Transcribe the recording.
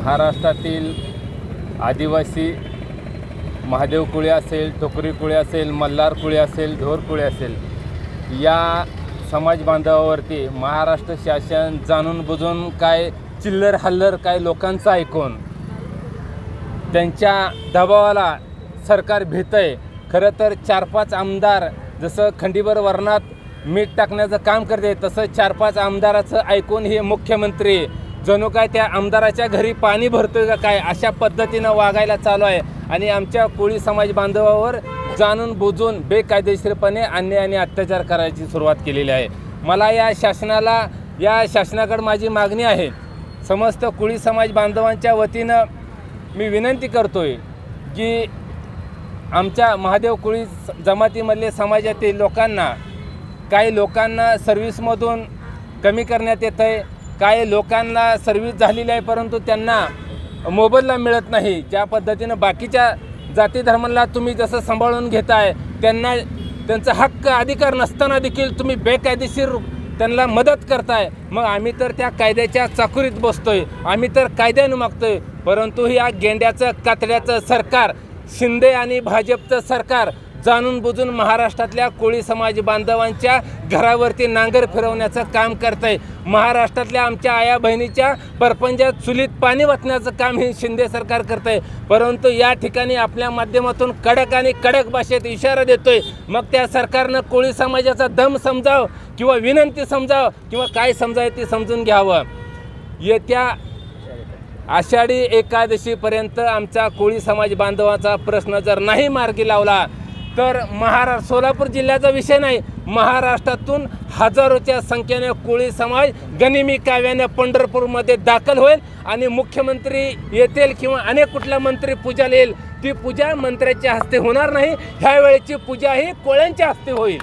महाराष्ट्रातील आदिवासी महादेव कुळे असेल टोकरी कुळे असेल मल्हार कुळे असेल ढोर कुळे असेल या समाज बांधवावरती महाराष्ट्र शासन जाणून बुजून काय चिल्लर हल्लर काय लोकांचं ऐकून त्यांच्या दबावाला सरकार भीत आहे खरं तर चार पाच आमदार जसं खंडीभर वर्णात मीठ टाकण्याचं काम करते तसं चार पाच आमदाराचं ऐकून हे मुख्यमंत्री जणू काय त्या आमदाराच्या घरी पाणी भरतोय का काय? अशा पद्धतीनं वागायला चालू आहे. आणि आमच्या कोळी समाज बांधवावर जाणून बुजून बेकायदेशीरपणे अन्याय आणि अत्याचार करायची सुरुवात केलेली आहे. मला या शासनाला या शासनाकडे माझी मागणी आहे. समस्त कोळी समाज बांधवांच्या वतीनं मी विनंती करतोय की आमच्या महादेव कुळी जमातीमधले समाजातील लोकांना काही लोकांना सर्व्हिसमधून कमी करण्यात येतं आहे काही लोकांना सर्व्हिस झालेली आहे परंतु त्यांना मोबदला मिळत नाही. ज्या पद्धतीनं बाकीच्या जाती धर्माला तुम्ही जसं सांभाळून घेताय त्यांना त्यांचा हक्क अधिकार नसताना देखील तुम्ही बेकायदेशीर त्यांना मदत करताय. मग आम्ही तर त्या कायद्याच्या चाकुरीत बसतोय. आम्ही तर कायद्यानं मागतोय. परंतु या गेंड्याचं कातड्याचं सरकार शिंदे आणि भाजपचं सरकार जाणून बुजून महाराष्ट्रातल्या कोळी समाज बांधवांच्या घरावरती नांगर फिरवण्याचं काम करत आहे महाराष्ट्रातल्या आमच्या आया बहिणीच्या परपंजात चुलीत पाणी वाचण्याचं काम हे शिंदे सरकार करत आहे परंतु या ठिकाणी आपल्या माध्यमातून कडक आणि कडक भाषेत इशारा देतोय. मग त्या सरकारनं कोळी समाजाचा दम समजावं किंवा विनंती समजावं किंवा काय समजावं ते समजून घ्यावं. येत्या आषाढी एकादशीपर्यंत आमचा कोळी समाज बांधवाचा प्रश्न जर नाही मार्गी लावला तर महारा सोलापूर जिल्ह्याचा विषय नाही. महाराष्ट्रातून हजारोच्या संख्येने कोळी समाज गनिमी काव्याने पंढरपूरमध्ये दाखल होईल आणि मुख्यमंत्री येतील किंवा अनेक कुठला मंत्री पूजाला येईल ती पूजा मंत्र्याच्या हस्ते होणार नाही. ह्यावेळेची पूजा ही कोळ्यांच्या हस्ते होईल.